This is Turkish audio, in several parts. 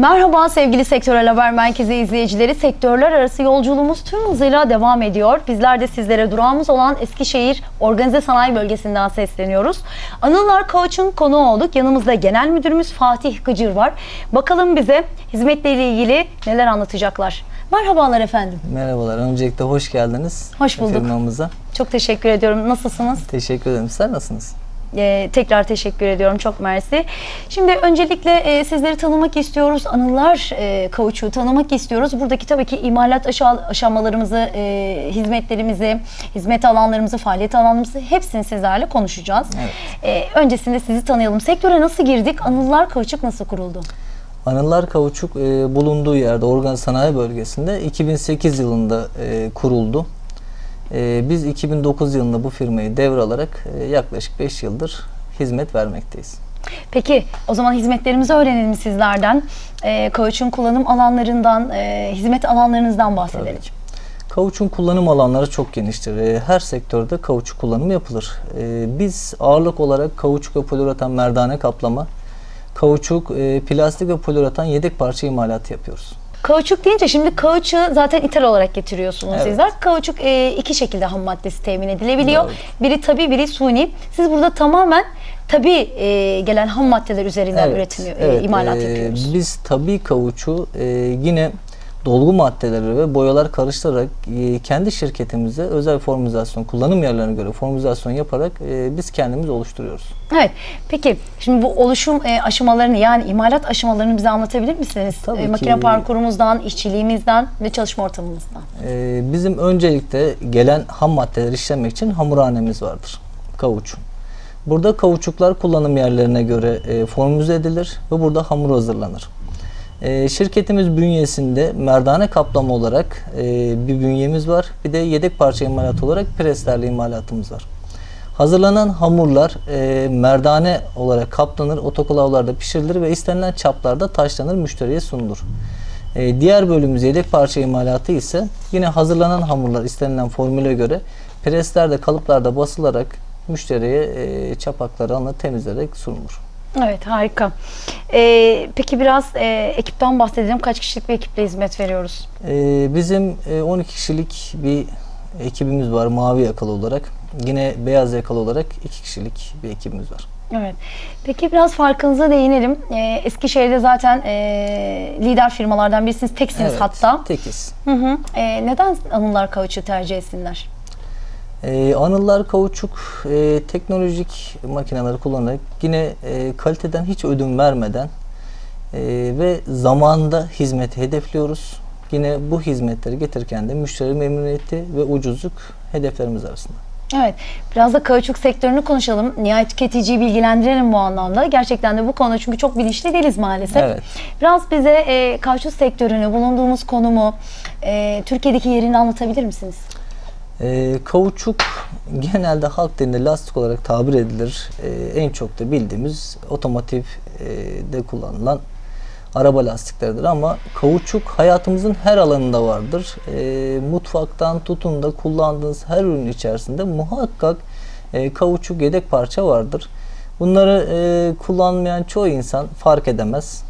Merhaba sevgili Sektörel Haber Merkezi izleyicileri. Sektörler arası yolculuğumuz tüm hızıyla devam ediyor. Bizler de sizlere durağımız olan Eskişehir Organize Sanayi Bölgesi'nden sesleniyoruz. Anılar Koç'un konuğu olduk. Yanımızda Genel Müdürümüz Fatih Gıcır var. Bakalım bize hizmetleriyle ilgili neler anlatacaklar. Merhabalar efendim. Merhabalar. Öncelikle hoş geldiniz. Hoş bulduk. Firmamıza. Çok teşekkür ediyorum. Nasılsınız? Teşekkür ederim. Sizler nasılsınız? Ee, tekrar teşekkür ediyorum. Çok mersi. Şimdi öncelikle e, sizleri tanımak istiyoruz. Anılar e, Kavuç'u tanımak istiyoruz. Buradaki tabii ki imalat aşa- aşamalarımızı, e, hizmetlerimizi, hizmet alanlarımızı, faaliyet alanlarımızı hepsini sizlerle konuşacağız. Evet. E, öncesinde sizi tanıyalım. Sektöre nasıl girdik? Anılar Kavuçuk nasıl kuruldu? Anılar Kavuçuk e, bulunduğu yerde Organ Sanayi Bölgesi'nde 2008 yılında e, kuruldu. E, biz 2009 yılında bu firmayı devralarak e, yaklaşık 5 yıldır hizmet vermekteyiz. Peki o zaman hizmetlerimizi öğrenelim sizlerden. E, Kavuç'un kullanım alanlarından, e, hizmet alanlarınızdan bahsedelim. Tabii ki. Kauçukun kullanım alanları çok geniştir. E, Her sektörde kauçuk kullanımı yapılır. E, Biz ağırlık olarak kauçuk ve poliüretan merdane kaplama, kauçuk, e, plastik ve poliüretan yedek parça imalatı yapıyoruz. Kauçuk deyince şimdi kauçuğu zaten ithal olarak getiriyorsunuz Evet. sizler. Kauçuk e, iki şekilde ham maddesi temin edilebiliyor. Doğru. Biri tabi, biri suni. Siz burada tamamen tabi e, gelen ham maddeler üzerinden üretimi, e, evet, imalat e, yapıyoruz. Biz tabii kavuçu e, yine dolgu maddeleri ve boyalar karıştırarak e, kendi şirketimize özel formülizasyon, kullanım yerlerine göre formülizasyon yaparak e, biz kendimiz oluşturuyoruz. Evet. Peki şimdi bu oluşum e, aşamalarını yani imalat aşamalarını bize anlatabilir misiniz? Tabii E, makine ki. parkurumuzdan, işçiliğimizden ve çalışma ortamımızdan. E, bizim öncelikle gelen ham maddeleri işlemek için hamurhanemiz vardır. Kavuç. Burada kavuçuklar kullanım yerlerine göre e, formülize edilir ve burada hamur hazırlanır. E, şirketimiz bünyesinde merdane kaplama olarak e, bir bünyemiz var. Bir de yedek parça imalatı olarak preslerli imalatımız var. Hazırlanan hamurlar e, merdane olarak kaplanır, otokolavlarda pişirilir ve istenilen çaplarda taşlanır, müşteriye sunulur. E, diğer bölümümüz yedek parça imalatı ise yine hazırlanan hamurlar istenilen formüle göre preslerde, kalıplarda basılarak müşteriye e, çapakları alınıp temizlenerek sunulur. Evet harika. E, peki biraz e, ekipten bahsedelim. Kaç kişilik bir ekiple hizmet veriyoruz? E, bizim e, 12 kişilik bir ekibimiz var mavi yakalı olarak. Yine beyaz yakalı olarak 2 kişilik bir ekibimiz var. Evet. Peki biraz farkınıza değinelim. Ee, Eskişehir'de zaten e, lider firmalardan birisiniz. Teksiniz Evet, hatta. Tekiz. Hı hı. Ee, neden Anılar Kauç'u tercih etsinler? Ee, anılar kauçuk e, teknolojik makineleri kullanarak yine e, kaliteden hiç ödün vermeden e, ve zamanda hizmeti hedefliyoruz. Yine bu hizmetleri getirirken de müşteri memnuniyeti ve ucuzluk hedeflerimiz arasında. Evet. Biraz da kauçuk sektörünü konuşalım. Nihayet tüketiciyi bilgilendirelim bu anlamda. Gerçekten de bu konuda çünkü çok bilinçli değiliz maalesef. Evet. Biraz bize e, kauçuk sektörünü, bulunduğumuz konumu, e, Türkiye'deki yerini anlatabilir misiniz? E, kauçuk genelde halk dilinde lastik olarak tabir edilir. E, en çok da bildiğimiz otomotiv e, kullanılan araba lastikleridir ama kauçuk hayatımızın her alanında vardır. E, mutfaktan tutun da kullandığınız her ürün içerisinde muhakkak e, kauçuk yedek parça vardır. Bunları e, kullanmayan çoğu insan fark edemez.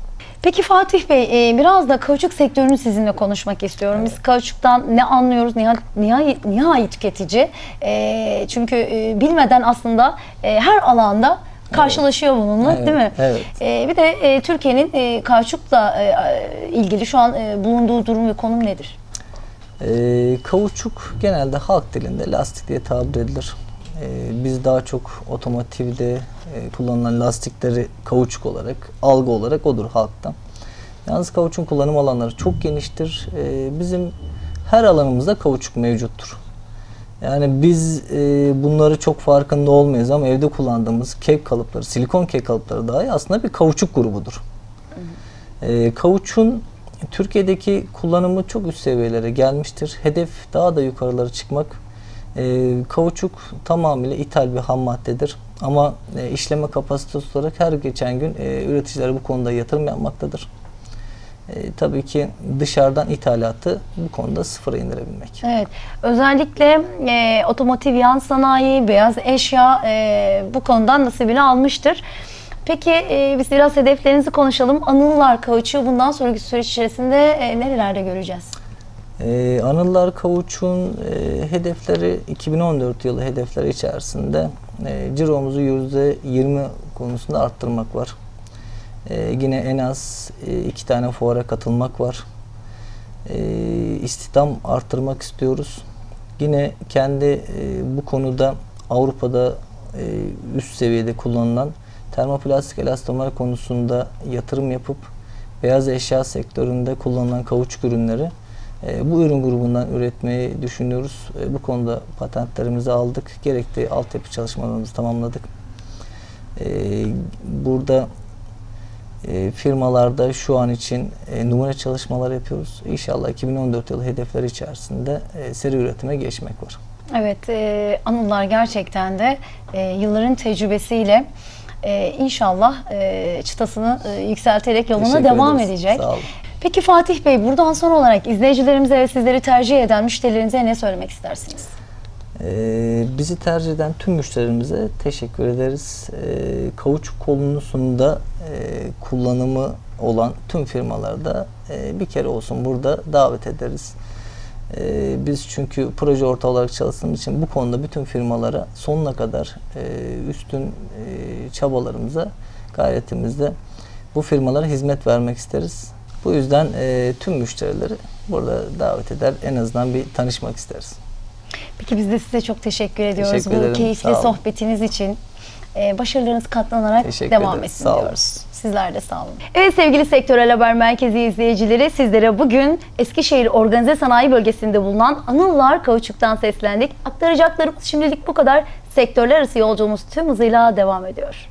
Peki Fatih Bey, e, biraz da kauçuk sektörünü sizinle konuşmak istiyorum. Biz kauçuktan ne anlıyoruz nihai, nihai, tüketici? E, çünkü e, bilmeden aslında e, her alanda karşılaşıyor bununla Evet, değil mi? evet. E, bir de e, Türkiye'nin e, kauçukla e, ilgili şu an e, bulunduğu durum ve konum nedir? E, kauçuk genelde halk dilinde lastik diye tabir edilir. E, biz daha çok otomotivde e, kullanılan lastikleri kauçuk olarak, algı olarak odur halktan. Yalnız kauçukun kullanım alanları çok geniştir. E, bizim her alanımızda kauçuk mevcuttur. Yani biz e, bunları çok farkında olmayız ama evde kullandığımız kek kalıpları, silikon kek kalıpları dahi aslında bir kauçuk grubudur. E, kauçun Türkiye'deki kullanımı çok üst seviyelere gelmiştir. Hedef daha da yukarılara çıkmak. E, kauçuk tamamıyla ithal bir ham maddedir. Ama e, işleme kapasitesi olarak her geçen gün e, üreticiler bu konuda yatırım yapmaktadır. E, tabii ki dışarıdan ithalatı bu konuda sıfıra indirebilmek. Evet. Özellikle e, otomotiv yan sanayi, beyaz eşya e, bu konudan nasibini almıştır. Peki e, biz biraz hedeflerinizi konuşalım. Anılar Kauçuğu bundan sonraki süreç içerisinde e, nerelerde göreceğiz? Ee, Anılar Kavuç'un e, hedefleri 2014 yılı hedefleri içerisinde e, ciromuzu %20 konusunda arttırmak var. E, yine en az e, iki tane fuara katılmak var. E, istihdam arttırmak istiyoruz. Yine kendi e, bu konuda Avrupa'da e, üst seviyede kullanılan termoplastik elastomer konusunda yatırım yapıp beyaz eşya sektöründe kullanılan kauçuk ürünleri e, bu ürün grubundan üretmeyi düşünüyoruz. E, bu konuda patentlerimizi aldık. Gerekli altyapı çalışmalarımızı tamamladık. E, burada e, firmalarda şu an için e, numune çalışmalar yapıyoruz. İnşallah 2014 yılı hedefleri içerisinde e, seri üretime geçmek var. Evet, e, Anılar gerçekten de e, yılların tecrübesiyle e, inşallah e, çıtasını e, yükselterek yoluna Teşekkür devam ederiz. edecek. Sağ olun. Peki Fatih Bey, buradan son olarak izleyicilerimize ve sizleri tercih eden müşterilerinize ne söylemek istersiniz? Ee, bizi tercih eden tüm müşterimize teşekkür ederiz. Ee, kauçuk kolonusunda e, kullanımı olan tüm firmalarda e, bir kere olsun burada davet ederiz. Ee, biz çünkü proje ortağı olarak çalıştığımız için bu konuda bütün firmalara sonuna kadar e, üstün e, çabalarımıza, gayretimizde bu firmalara hizmet vermek isteriz. Bu yüzden e, tüm müşterileri burada davet eder, en azından bir tanışmak isteriz. Peki biz de size çok teşekkür ediyoruz Teşekkür bu ederim, keyifli sağ olun. sohbetiniz için. Ee, başarılarınız katlanarak Teşekkür devam ederiz, etsin sağ olun. diyoruz. Sizler de sağ olun. Evet sevgili Sektörel Haber Merkezi izleyicileri sizlere bugün Eskişehir Organize Sanayi Bölgesi'nde bulunan Anıllar Kauçuk'tan seslendik. Aktaracaklarımız şimdilik bu kadar. Sektörler arası yolculuğumuz tüm hızıyla devam ediyor.